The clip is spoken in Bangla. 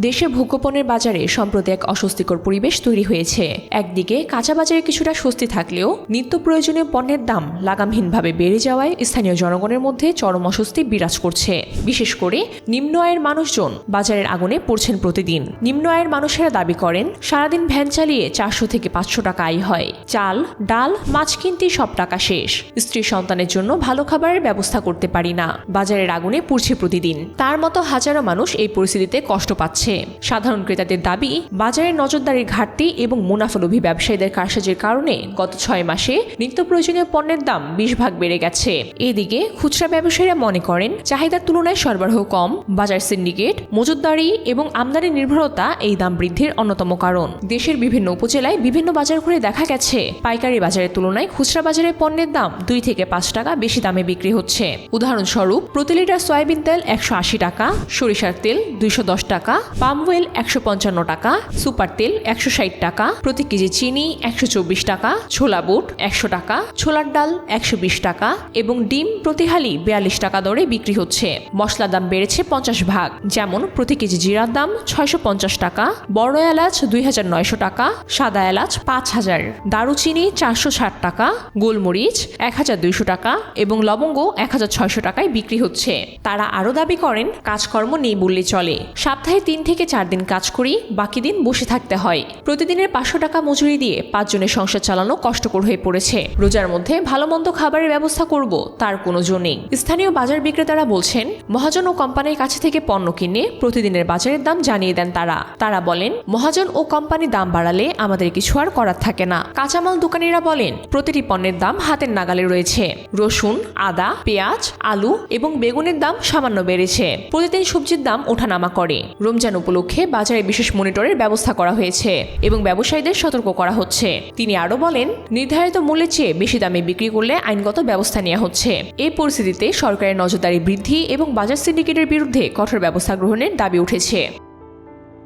দেশে ভোগ্যপণ্যের বাজারে সম্প্রতি এক অস্বস্তিকর পরিবেশ তৈরি হয়েছে। একদিকে কাঁচা বাজারে কিছুটা স্বস্তি থাকলেও নিত্য প্রয়োজনীয় পণ্যের দাম লাগামহীনভাবে বেড়ে যাওয়ায় স্থানীয় জনগণের মধ্যে চরম অস্বস্তি বিরাজ করছে। বিশেষ করে নিম্ন আয়ের মানুষজন বাজারের আগুনে পড়ছেন প্রতিদিন। নিম্ন আয়ের মানুষেরা দাবি করেন, সারাদিন ভ্যান চালিয়ে চারশো থেকে পাঁচশো টাকা আয় হয়। চাল, ডাল, মাছ কিনতেই সব টাকা শেষ। স্ত্রী সন্তানের জন্য ভালো খাবারের ব্যবস্থা করতে পারি না। বাজারের আগুনে পুড়ছে প্রতিদিন। তার মতো হাজারো মানুষ এই পরিস্থিতিতে কষ্ট পাচ্ছে। সাধারণ ক্রেতাদের দাবি বাজারে নজরদারির ঘাটতি এবং মুনাফালোভী ব্যবসায়ীদের কারসাজির কারণে গত ছয় মাসে নিত্য প্রয়োজনীয় পণ্যের দাম বিশ ভাগ বেড়ে গেছে। এদিকে খুচরা ব্যবসায়ীরা মনে করেন, চাহিদার তুলনায় সরবরাহ কম, বাজার সিন্ডিকেট, মজুতদারি এবং আমদানি নির্ভরতা এই দাম বৃদ্ধির অন্যতম কারণ। দেশের বিভিন্ন উপজেলায় বিভিন্ন বাজার ঘুরে দেখা গেছে। পাইকারি বাজারের তুলনায় খুচরা বাজারে পণ্যের দাম দুই থেকে পাঁচ টাকা বেশি দামে বিক্রি হচ্ছে। উদাহরণস্বরূপ, প্রতি লিটার সয়াবিন তেল একশো আশি টাকা, সরিষার তেল দুইশো দশ টাকা পাম অয়েল একশো পঞ্চান্ন টাকা সুপার তেল একশো ষাট টাকা, প্রতি কেজি চিনি একশো চব্বিশ টাকা, ছোলা বুট একশো টাকা, ছোলার ডাল একশো বিশ টাকা এবং ডিম প্রতি হালি বিয়াল্লিশ টাকা দরে বিক্রি হচ্ছে। মশলার দাম বেড়েছে পঞ্চাশ ভাগ, যেমন প্রতি কেজি জিরার দাম ছয়শো পঞ্চাশ টাকা, বড় এলাচ দুই হাজার নয়শো টাকা, সাদা এলাচ পাঁচ হাজার, দারুচিনি চারশো ষাট টাকা, গোলমরিচ এক হাজার দুইশো টাকা এবং লবঙ্গ এক হাজার ছয়শো টাকায় বিক্রি হচ্ছে। তারা আরও দাবি করেন, কাজকর্ম নেই বললে চলে। সপ্তাহে তিন থেকে চার দিন কাজ করি, বাকি দিন বসে থাকতে হয়। প্রতিদিনের পাঁচশো টাকা মজুরি দিয়ে পাঁচজনের সংসার চালানো কষ্টকর হয়ে পড়েছে। রোজার মধ্যে ভালো মন্দ খাবারের ব্যবস্থা করব, তার কোনো জো নেই। স্থানীয় বাজার বিক্রেতারা বলছেন, মহাজন ও কোম্পানির কাছে থেকে পণ্য কিনে প্রতিদিনের বাজারের দাম জানিয়ে দেন তারা। তারা বলেন, মহাজন ও কোম্পানি দাম বাড়ালে আমাদের কিছু আর করার থাকে না। কাঁচামাল দোকানিরা বলেন, প্রতিটি পণ্যের দাম হাতের নাগালে রয়েছে। রসুন, আদা, পেঁয়াজ, আলু এবং বেগুনের দাম সামান্য বেড়েছে। প্রতিদিন সবজির দাম ওঠানামা করে। রমজান উপলক্ষে বাজারে বিশেষ মনিটরের ব্যবস্থা করা হয়েছে এবং ব্যবসায়ীদের সতর্ক করা হচ্ছে। তিনি আরও বলেন, নির্ধারিত মূল্যের চেয়ে বেশি দামে বিক্রি করলে আইনগত ব্যবস্থা নেওয়া হচ্ছে। এই পরিস্থিতিতে সরকারের নজরদারি বৃদ্ধি এবং বাজার সিন্ডিকেটের বিরুদ্ধে কঠোর ব্যবস্থা গ্রহণের দাবি উঠেছে।